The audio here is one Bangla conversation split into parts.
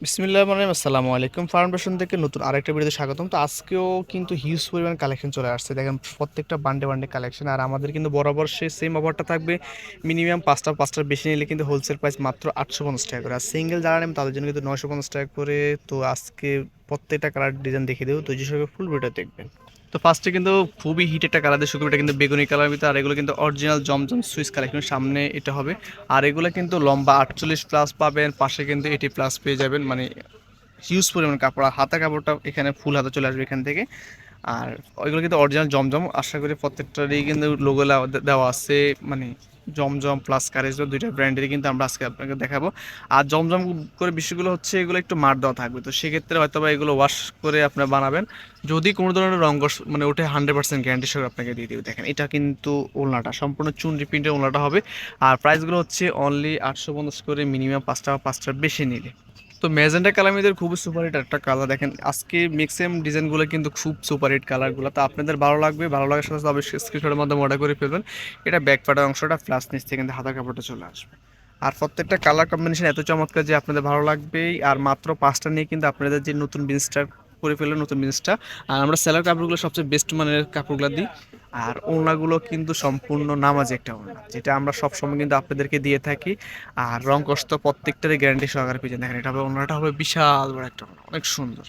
বিসমিল্লাহ মানে আসসালামু আলাইকুম। ফাউন্ডেশন থেকে নতুন আরেকটা ভিডিওতে স্বাগতম। তো আজকেও কিন্তু হিউজ পরিমাণ কালেকশন চলে আসছে। দেখেন, প্রত্যেকটা বান্ডে বান্ডে কালেকশন আর আমাদের কিন্তু বরাবর সেই সেম অফারটা থাকবে। মিনিমাম পাঁচটা পাঁচটার বেশি নিলে কিন্তু হোলসেল প্রাইস মাত্র আটশো পঞ্চাশ টাকা করে। আর সিঙ্গেল যারা নেবেন তাদের জন্য কিন্তু নশো পঞ্চাশ টাকা করে। তো আজকে প্রত্যেকটা কালার ডিজাইন দেখে দেবো। তো যে ফুল ভিডিও দেখবেন। তো ফার্স্টে কিন্তু খুবই হিট একটা কালার দিয়ে এটা কিন্তু বেগুনি কালার ভিতরে, আর এগুলো কিন্তু অরিজিনাল জমজম সুইচ কালেকশন সামনে এটা হবে। আর এগুলো কিন্তু লম্বা আটচল্লিশ প্লাস পাবেন, পাশে কিন্তু এটি প্লাস পেয়ে যাবেন মানে হিউজ পরিমাণ কাপড়। হাতা কাপড়টা এখানে ফুল হাতে চলে আসবে এখান থেকে। আর ওইগুলো কিন্তু অরিজিনাল জমজম। আশা করি প্রত্যেকটারই কিন্তু লোগো দেওয়া আছে মানে জমজম প্লাস কারেজ দুইটা ব্র্যান্ডেরই কিন্তু আমরা আজকে আপনাকে দেখাবো। আর জমজম করে বিষয়গুলো হচ্ছে এগুলো একটু মার দেওয়া থাকবে। তো সেক্ষেত্রে হয়তো বা এগুলো ওয়াশ করে আপনার বানাবেন। যদি কোনো ধরনের রঙ মানে ওঠে হান্ড্রেড পার্সেন্ট গ্যারান্টি সহ আপনাকে দিয়ে দিবে। দেখেন, এটা কিন্তু ওলনাটা, সম্পূর্ণ চুন রিপ্রিন্টের ওলনাটা হবে। আর প্রাইসগুলো হচ্ছে অনলি আটশো পঞ্চাশ করে মিনিমাম পাঁচটা পাঁচটার বেশি নিলে। তো ম্যাজেন্ডা কালামিদের খুবই সুপার হিট একটা কালার দেখেন, আজকে ম্যাক্সিমাম ডিজাইনগুলো কিন্তু খুব সুপার হিট কালারগুলো তো আপনাদের ভালো লাগবে, ভালো লাগার সাথে সাথে অবশ্যই স্ক্রিনশটের মাধ্যমে অর্ডার করে ফেলবেন। এটা ব্যাক পাটার অংশটা প্লাস নিচ থেকে কিন্তু হাতা কাপড়টা চলে আসবে। আর প্রত্যেকটা কালার কম্বিনেশন এত চমৎকার যে আপনাদের ভালো লাগবেই। আর মাত্র পাঁচটা নিয়ে কিন্তু আপনাদের যে নতুন বিজনেসটা করে ফেললেন নতুন বিজনেসটা আর আমরা সেলার কাপড়গুলো সবচেয়ে বেস্ট মানের কাপড়গুলো দিই। আর ওড়নাগুলো কিন্তু সম্পূর্ণ নামাজি একটা ওড়না, যেটা আমরা সবসময় কিন্তু আপনাদেরকে দিয়ে থাকি। আর রং কষ্ট প্রত্যেকটারই গ্যারান্টি সহকারে পেয়ে। দেখেন, এটা হবে ওড়নাটা হবে বিশাল বড় একটা ওড়না, অনেক সুন্দর।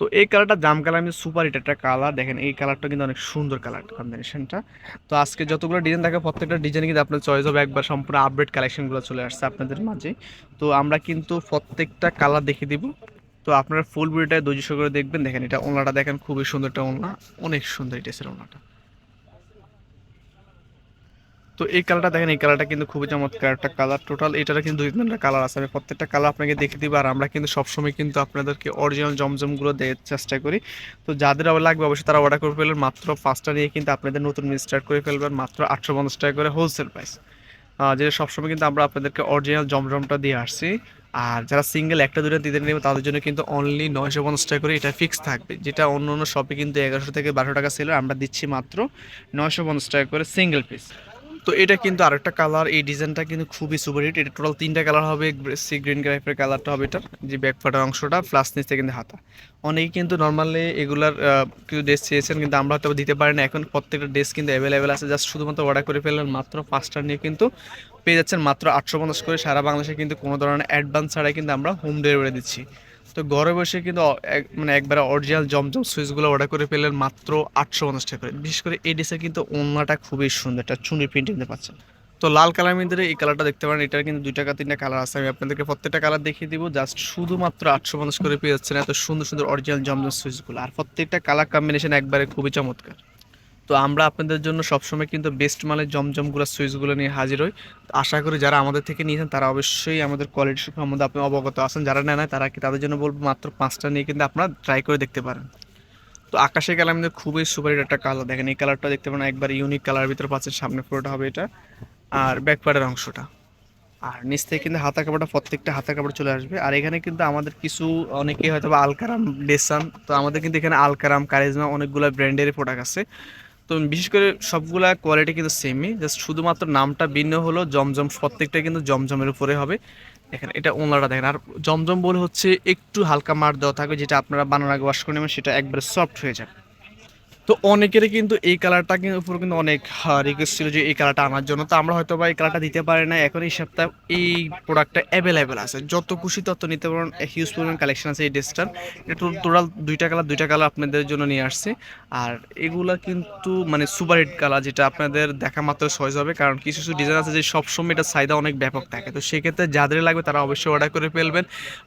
তো এই কালারটা জাম কালার আমি সুপার হিট একটা কালার দেখেন, এই কালারটা কিন্তু অনেক সুন্দর কালার কম্বিনেশনটা তো আজকে যতগুলো ডিজাইন থাকে প্রত্যেকটা ডিজাইন কিন্তু আপনার চয়েস হবে। একবার সম্পূর্ণ আপডেট কালেকশনগুলো চলে আসছে আপনাদের মাঝে। তো আমরা কিন্তু প্রত্যেকটা কালার দেখে দিব। তো আপনারা ফুল ভিডিওটায় ধৈর্য করে দেখবেন। দেখেন, এটা ওনাটা দেখেন, খুবই সুন্দর একটা ওনা। অনেক সুন্দর এটা ছিল ওনাটা। তো এই কালারটা দেখেন, এই কালারটা কিন্তু খুবই চমৎকার একটা কালার টোটাল এটার কিন্তু দুই তিনটা কালার আছে। আমি প্রত্যেকটা কালার আপনাকে দেখে দিব, আর আমরা কিন্তু সবসময় কিন্তু আপনাদেরকে অরিজিনাল জমজমগুলো দেওয়ার চেষ্টা করি। তো যাদের আবার লাগবে, অবশ্যই তারা অর্ডার করে ফেলবেন। মাত্র পাঁচটা নিয়ে কিন্তু আপনাদের নতুন স্টার্ট করে ফেলবেন। মাত্র আটশো পঞ্চাশ টাকা করে হোলসেল প্রাইস যেটা সবসময় কিন্তু আমরা আপনাদেরকে অরিজিনাল জমজমটা দিয়ে আসছি। আর যারা সিঙ্গেল একটা দুটো দিতে নেবে, তাদের জন্য কিন্তু অনলি নয়শো পঞ্চাশ টাকা করে এটা ফিক্স থাকবে। যেটা অন্য অন্য শপে কিন্তু এগারোশো থেকে বারোশো টাকা ছিল আমরা দিচ্ছি মাত্র নয়শো পঞ্চাশ টাকা করে সিঙ্গেল পিস তো এটা কিন্তু আরেকটা কালার এই ডিজাইনটা কিন্তু খুবই সুপার হিট এটা টোটাল তিনটা কালার হবে, সি গ্রিন টাইপের কালারটা হবে এটার, যে ব্যাক ফাটার অংশটা প্লাস নিচে কিন্তু হাতা। অনেকে কিন্তু নর্মালি এগুলার কিছু ড্রেস চেয়েছেন, কিন্তু আমরা হয়তো দিতে পারি না। এখন প্রত্যেকটা ড্রেস কিন্তু অ্যাভেলেবেল আছে। জাস্ট শুধুমাত্র অর্ডার করে ফেললেন মাত্র পাঁচটা নিয়ে কিন্তু পেয়ে যাচ্ছেন মাত্র আটশো পঞ্চাশ করে। সারা বাংলাদেশে কিন্তু কোনো ধরনের অ্যাডভান্স ছাড়াই কিন্তু আমরা হোম ডেলিভারি দিচ্ছি। তো ঘরে বসে কিন্তু মানে একবারে অরিজিনাল জমজম সুইচগুলো অর্ডার করে পেলেন মাত্র আটশো পঞ্চাশ টাকা করে। বিশেষ করে এই কিন্তু ওনাটা খুবই সুন্দর, একটা চুনি প্রিন্ট পাচ্ছেন। তো লাল কালার মধ্যে এই কালারটা দেখতে পারেন, এটার কিন্তু দুই টাকা তিনটা কালার আছে। আমি আপনাদেরকে প্রত্যেকটা কালার দেখিয়ে দিব জাস্ট শুধুমাত্র আটশো পঞ্চাশ করে পেয়ে যাচ্ছেন এত সুন্দর সুন্দর অরিজিনাল জমজম সুইচগুলো আর প্রত্যেকটা কালার কম্বিনেশন একবারে খুবই চমৎকার। তো আমরা আপনাদের জন্য সবসময় কিন্তু বেস্ট মানের জমজমগুলো, সুইচগুলো নিয়ে হাজির হই। আশা করি যারা আমাদের থেকে নিয়েছেন, তারা অবশ্যই আমাদের কোয়ালিটি সম্বন্ধে আপনি অবগত আছেন। যারা নেয় তারা কি তাদের জন্য বলব, মাত্র পাঁচটা নিয়ে কিন্তু আপনারা ট্রাই করে দেখতে পারেন। তো আকাশে কালার আমাদের খুবই সুপার একটা কালার দেখেন, এই কালারটা দেখতে পারেন, একবার ইউনিক কালার ভিতরে পাচ্ছেন, সামনে পুরোটা হবে এটা। আর ব্যাক পার্টের অংশটা। আর নিচ থেকে কিন্তু হাতা কাপড়টা, প্রত্যেকটা হাতা কাপড় চলে আসবে। আর এখানে কিন্তু আমাদের কিছু অনেকে হয়তো আলকারাম ডেসান তো আমাদের কিন্তু এখানে আলকারাম কারিজমা অনেকগুলো ব্র্যান্ডের প্রোডাক্ট আছে। তো বিশেষ করে সবগুলা কোয়ালিটি কিন্তু সেমই জাস্ট শুধুমাত্র নামটা ভিন্ন হলো, জমজম প্রত্যেকটা কিন্তু জমজমের উপরে হবে। দেখেন, এটা ওনারা দেখেন। আর জমজম বলে হচ্ছে একটু হালকা মার দেওয়া থাকবে, যেটা আপনারা বানানো আগে ওয়াশ করে নেবেন, সেটা একবারে সফট হয়ে যাবে। তো অনেকেরই কিন্তু এই কালারটা কিন্তু উপর কিন্তু অনেক রিকোয়েস্ট ছিল যে এই কালারটা আনার জন্য। তো আমরা হয়তো বা এই কালারটা দিতে পারি না এখন এই সপ্তাহে এই প্রোডাক্টটা অ্যাভেলেবেল আছে। যত খুশি তত নিতে পারেন। হিউজ পরিমাণ কালেকশন আছে এই ড্রেসটার এটা টোটাল দুইটা কালার দুইটা কালার আপনাদের জন্য নিয়ে আসছে। আর এগুলা কিন্তু মানে সুপার হিট কালার যেটা আপনাদের দেখা মাত্র সহজ হবে। কারণ কিছু কিছু ডিজাইন আছে যে সবসময় এটা চাহিদা অনেক ব্যাপক থাকে। তো সেক্ষেত্রে যাদের লাগবে তারা অবশ্যই অর্ডার করে ফেলবেন।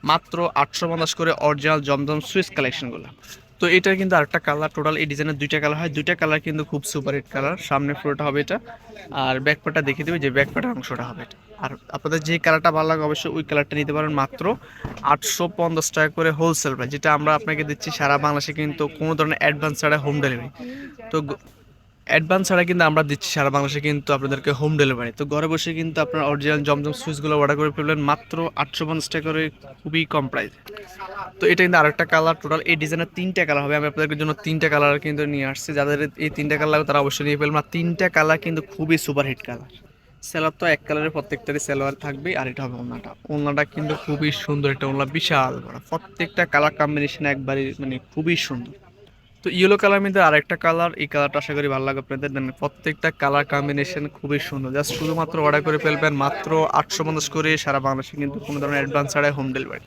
মাত্র আটশো পঞ্চাশ করে অরিজিনাল জমজম সুইচ কালেকশনগুলো তো এটা কিন্তু আরেকটা কালার টোটাল এই ডিজাইনের দুইটা কালার হয়। দুইটা কালার কিন্তু খুব সুপার হিট কালার সামনে ফ্লোরটা হবে এটা। আর ব্যাকপাটা দেখিয়ে দেবে যে ব্যাকপাটার অংশটা হবে এটা। আর আপনাদের যে কালারটা ভালো লাগে অবশ্যই ওই কালারটা নিতে পারেন মাত্র আটশো পঞ্চাশ টাকা করে হোলসেল প্রাইস যেটা আমরা আপনাকে দিচ্ছি সারা বাংলাদেশে কিন্তু কোনো ধরনের অ্যাডভান্স ছাড়া হোম ডেলিভারি তো অ্যাডভান্স ছাড়া কিন্তু আমরা দিচ্ছি সারা বাংলাদেশে কিন্তু আপনাদেরকে হোম ডেলিভারি তো ঘরে বসে কিন্তু আপনার অরিজিনাল জমজম সুইচগুলো অর্ডার করে ফেলবেন, মাত্র আটশো পঞ্চাশ টাকা করে খুবই কম প্রাইস তো এটা কিন্তু আরেকটা কালার টোটাল এই ডিজাইনের তিনটা কালার হবে। আমি আপনাদের জন্য তিনটা কালার কিন্তু নিয়ে আসছি। যাদের এই তিনটা কালার লাগবে তারা অবশ্যই নিয়ে ফেলবেন। আর তিনটা কালার কিন্তু খুবই সুপার হিট কালার সেলার তো এক কালারের প্রত্যেকটারই সেলোয়ার থাকবে আর এটা হবে ওনাটা ওনাটা কিন্তু খুবই সুন্দর, একটা ওনা বিশাল বড়। প্রত্যেকটা কালার কম্বিনেশন একবারই মানে খুবই সুন্দর। তো ইয়েলো কালার মধ্যে আরেকটা কালার এই কালারটা আশা করি ভালো লাগবে আপনাদের। দেন প্রত্যেকটা কালার কম্বিনেশন খুবই সুন্দর। জাস্ট শুধুমাত্র অর্ডার করে ফেলবেন মাত্র আটশো পঞ্চাশ করে সারা বাংলাদেশে কিন্তু কোনো ধরনের অ্যাডভান্স ছাড়াই হোম ডেলিভারি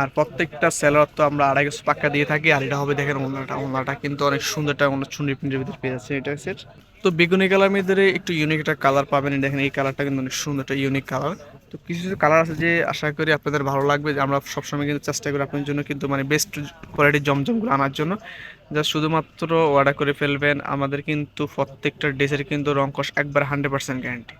আর প্রত্যেকটা সেলার তো আমরা আড়াইশো পাক্কা দিয়ে থাকি, আর এটা হবে দেখেন ওনাটা ওনাটা কিন্তু অনেক সুন্দর একটা ওনার চুনি প্রিন্টের ভিতরে পেয়ে যাচ্ছে, এটা সেট তো বেগুনি কালার মধ্যে একটু ইউনিক একটা কালার পাবেন, দেখেন এই কালারটা কিন্তু অনেক সুন্দর, একটা ইউনিক কালার তো কিছু কিছু কালার আছে যে আশা করি আপনাদের ভালো লাগবে, যে আমরা সবসময় কিন্তু চেষ্টা করি আপনার জন্য কিন্তু মানে বেস্ট কোয়ালিটির জমজমগুলো আনার জন্য। যা শুধুমাত্র অর্ডার করে ফেলবেন, আমাদের কিন্তু প্রত্যেকটা ড্রেসের কিন্তু রং কষ একবার হান্ড্রেড পার্সেন্ট গ্যারান্টি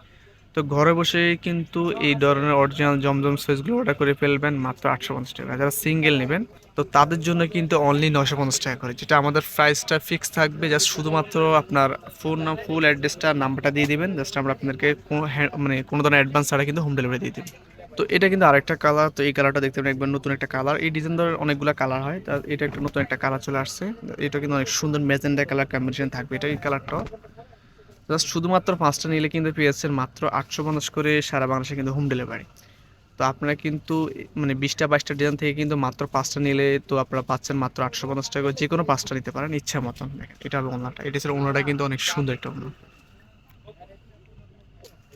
তো ঘরে বসেই কিন্তু এই ধরনের অরিজিনাল জমজম সুইচগুলো অর্ডার করে ফেলবেন মাত্র আটশো পঞ্চাশ টাকা। যারা সিঙ্গেল নেবেন, তো তাদের জন্য কিন্তু অনলি নশো পঞ্চাশ টাকা করে, যেটা আমাদের প্রাইসটা ফিক্স থাকবে। জাস্ট শুধুমাত্র আপনার ফোন ফুল অ্যাড্রেসটা নাম্বারটা দিয়ে দিবেন। জাস্ট আমরা আপনাদেরকে কোনো মানে কোনো ধরনের অ্যাডভান্স ছাড়া কিন্তু হোম ডেলিভারি দিয়ে দিই তো এটা কিন্তু আরেকটা কালার তো এই কালারটা দেখতে পারেন, একবার নতুন একটা কালার এই ডিজাইন ধরে অনেকগুলো কালার হয়, তা এটা একটা নতুন একটা কালার চলে আসছে। এটা কিন্তু অনেক সুন্দর ম্যাজেন্ডা কালার কম্বিনেশন থাকবে এটা এই কালারটা জাস্ট শুধুমাত্র পাঁচটা নিলে কিন্তু পেয়েছেন মাত্র আটশো পঞ্চাশ করে সারা বাংলাদেশে কিন্তু হোম ডেলিভারি তো আপনারা কিন্তু মানে বিশটা বাইশটা ডিজাইন থেকে কিন্তু মাত্র পাঁচটা নিলে তো আপনারা পাচ্ছেন মাত্র আটশো পঞ্চাশ টাকা যে কোনো পাঁচটা নিতে পারেন, ইচ্ছা মতন। এটা হলো ওনাটা। এটা ছাড়া ওনাটা কিন্তু অনেক সুন্দর একটা ওনা।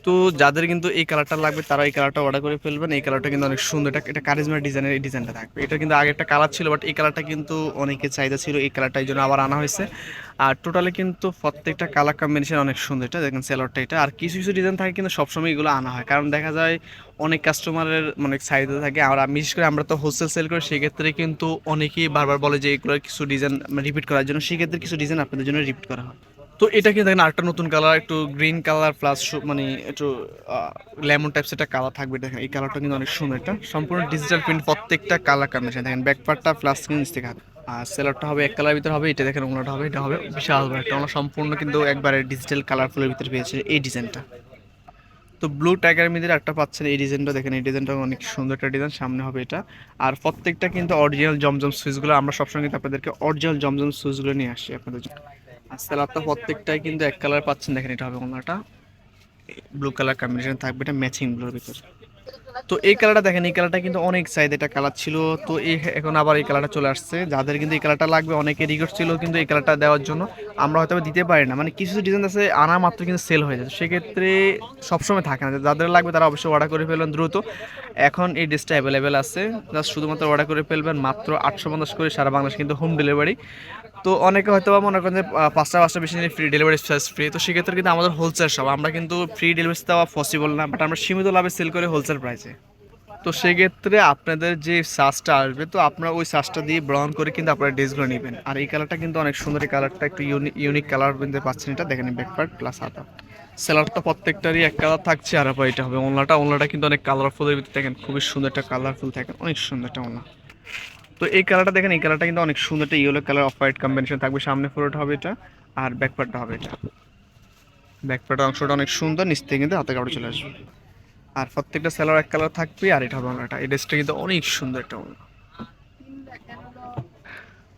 তো যাদের কিন্তু এই কালারটা লাগবে, তারা এই কালারটা অর্ডার করে ফেলবেন। এই কালারটা কিন্তু অনেক সুন্দর, এটা এটা কারিজমার ডিজাইনের এই ডিজাইনটা থাকবে। এটা কিন্তু আগে একটা কালার ছিল বাট এই কালারটা কিন্তু অনেকের চাহিদা ছিল, এই কালারটা এই জন্য আবার আনা হয়েছে। আর টোটালি কিন্তু প্রত্যেকটা কালার কম্বিনেশন অনেক সুন্দর, এটা দেখেন সেলরটা এটা। আর কিছু কিছু ডিজাইন থাকে কিন্তু সবসময় এগুলো আনা হয়, কারণ দেখা যায় অনেক কাস্টমারের অনেক চাহিদা থাকে। আর বিশেষ করে আমরা তো হোলসেল সেল করি, সেক্ষেত্রে কিন্তু অনেকেই বারবার বলে যে এগুলোর কিছু ডিজাইন রিপিট করার জন্য, সেক্ষেত্রে কিছু ডিজাইন আপনাদের জন্য রিপিট করা হয়। তো এটা কিন্তু দেখেন আরেকটা নতুন কালার একটু গ্রিন কালার প্লাস মানে একটু লেমন টাইপস একটা কালার থাকবে দেখেন। এই কালারটা কিন্তু অনেক সুন্দর এটা সম্পূর্ণ ডিজিটাল প্রিন্ট প্রত্যেকটা কালার কম্বিনেশন দেখেন ব্যাকপার্টটা প্লাস নিচ থেকে। হাতে। আর সেলারটা হবে এক কালার ভিতরে হবে, এটা দেখেন ওনাটা হবে, এটা হবে বিশাল বড় একটা। ওনা সম্পূর্ণ কিন্তু একবারে ডিজিটাল কালারফুলের ভিতরে পেয়েছে এই ডিজাইনটা তো ব্লু টাইগার মধ্যে একটা পাচ্ছেন এই ডিজাইনটা দেখেন এই ডিজাইনটা অনেক সুন্দর একটা ডিজাইন সামনে হবে এটা। আর প্রত্যেকটা কিন্তু অরিজিনাল জমজম সুইচগুলো আমরা সবসময় কিন্তু আপনাদেরকে অরিজিনাল জমজম সুইচগুলো নিয়ে আসি আপনাদের জন্য। আর সেলারটা প্রত্যেকটাই কিন্তু এক কালার পাচ্ছেন। দেখেন এটা হবে ওনাটা। ব্লু কালার কম্বিনেশন থাকবে, এটা ম্যাচিং ব্লুর ভিতরে। তো এই কালারটা দেখেন, এই কালারটা কিন্তু অনেক সাইজ এটা কালার ছিল। তো এই এখন আবার এই কালারটা চলে আসছে। যাদের কিন্তু এই কালারটা লাগবে অনেকে রিকোয়েস্ট ছিল কিন্তু এই কালারটা দেওয়ার জন্য। আমরা হয়তো দিতে পারি না। মানে কিছু কিছু ডিজাইন আছে, আনা মাত্র কিন্তু সেল হয়ে যায় সেক্ষেত্রে সবসময় থাকে না। যাদের লাগবে তারা অবশ্যই অর্ডার করে ফেলবেন দ্রুত। এখন এই ড্রেসটা অ্যাভেলেবেল আছে। জাস্ট শুধুমাত্র অর্ডার করে ফেলবেন, মাত্র আটশো পঞ্চাশ করে সারা বাংলাদেশ কিন্তু হোম ডেলিভারি তো অনেকে হয়তো বা মনে করেন যে পাঁচটা পাঁচটা বেশি ফ্রি ডেলিভারি চার্জ ফ্রি তো সেক্ষেত্রে কিন্তু আমাদের হোলসেল সব আমরা কিন্তু ফ্রি ডেলিভারি দেওয়া পসিবল না বাট আমরা সীমিত লাভে সেল করে হোলসেল প্রাইসে তো সেক্ষেত্রে আপনাদের যে সাজটা আসবে, তো আপনারা ওই সাজটা দিয়ে ব্রাউন করে কিন্তু আপনারা ড্রেসগুলো নেবেন। আর এই কালারটা কিন্তু অনেক সুন্দর, এই কালারটা একটু ইউনিক কালার কিন্তু পাচ্ছেন এটা দেখেন ব্যাকপার্ট প্লাস হাতা। সেলারটা প্রত্যেকটারই এক কালার থাকছে, আর এটা হবে ওনলাটা ওনলাটা কিন্তু অনেক কালারফুলের ভিতরে দেখেন, খুবই সুন্দর একটা কালারফুল থাকে, অনেক সুন্দর একটা ওনলা তো এই কালারটা দেখেন, এই কালারটা কিন্তু অনেক সুন্দর। একটা yellow colour off white combination থাকবে। সামনে পুরোটা হবে এটা, আর ব্যাকপার্টটা হবে এটা। ব্যাকপার্টের অংশটা অনেক সুন্দর, নিচ থেকে কিন্তু হাতে কাপড় চলে আসবে। আর প্রত্যেকটা সেলার এক কালার থাকবে আর এটা হবে ওনাটা এই ড্রেসটা কিন্তু অনেক সুন্দর একটা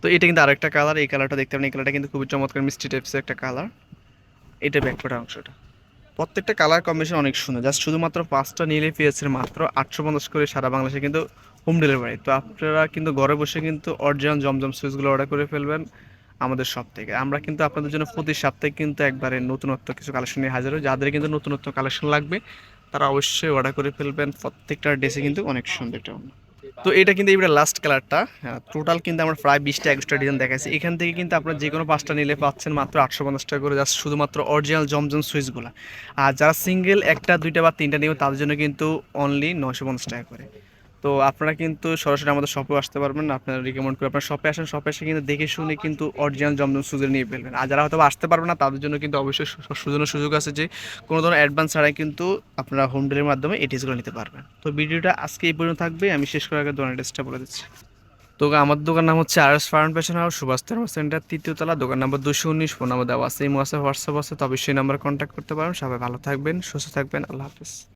তো এটা কিন্তু আরেকটা কালার এই কালারটা দেখতে পারেন, এই কালারটা কিন্তু খুবই চমৎকার, মিষ্টি টাইপসের একটা কালার এটা ব্যাকপার্টের অংশটা। প্রত্যেকটা কালার কম্বিনেশন অনেক সুন্দর। জাস্ট শুধুমাত্র পাঁচটা নিলে পেয়েছে মাত্র আটশো পঞ্চাশ করে সারা বাংলাদেশে কিন্তু হোম ডেলিভারি। তো আপনারা কিন্তু ঘরে বসে কিন্তু অরিজিনাল জমজম সুইচগুলো অর্ডার করে ফেলবেন আমাদের সব থেকে। আমরা কিন্তু আপনাদের জন্য প্রতি সপ্তাহে কিন্তু একবারে নতুনত্ব কিছু কালেকশন নিয়ে হাজির হই। যাদের কিন্তু নতুনত্ব কালেকশন লাগবে, তারা অবশ্যই অর্ডার করে ফেলবেন। প্রত্যেকটা ড্রেসে কিন্তু অনেক সুন্দর একটা। তো এটা কিন্তু এবার লাস্ট কালারটা টোটাল কিন্তু আমরা প্রায় বিশটা একুশটা ডিজাইন দেখাচ্ছি এখান থেকে কিন্তু আপনারা যে কোনো পাঁচটা নিলে পাচ্ছেন মাত্র আটশো পঞ্চাশ টাকা করে জাস্ট শুধুমাত্র অরিজিনাল জমজম সুইচগুলো। আর যারা সিঙ্গেল একটা, দুইটা বা তিনটা নেবে তাদের জন্য কিন্তু অনলি নশো পঞ্চাশ টাকা করে। তো আপনারা কিন্তু সরাসরি আমাদের শপে আসতে পারবেন। আপনারা রিকমেন্ড করে আপনার শপে আসেন শপে এসে কিন্তু দেখে শুনে কিন্তু অরিজিনাল জমজম সুযোগ নিয়ে ফেলবেন। আর যারা হয়তো আসতে পারবে না, তাদের জন্য কিন্তু অবশ্যই সু- সুযোগ আছে যে, কোনো ধরনের অ্যাডভান্স ছাড়াই কিন্তু আপনারা হোম ডেলিভারির মাধ্যমে এটিএসগুলো নিতে পারবেন। তো ভিডিওটা আজকে এই পর্যন্ত থাকবে। আমি শেষ করার আগে দোকান অ্যাড্রেসটা বলে দিচ্ছি। তো আমার দোকান নাম হচ্ছে R S farm fashion house, Subhash থার্মা centre, তৃতীয় তলা, দোকান নাম্বার দুশো উনিশ, ফোন নাম্বার দেওয়া আছে এই হোয়াটসঅ্যাপ আছে তো অবশ্যই নাম্বার কন্ট্যাক্ট করতে পারেন। সবাই ভালো থাকবেন, সুস্থ থাকবেন, আল্লাহ হাফিজ।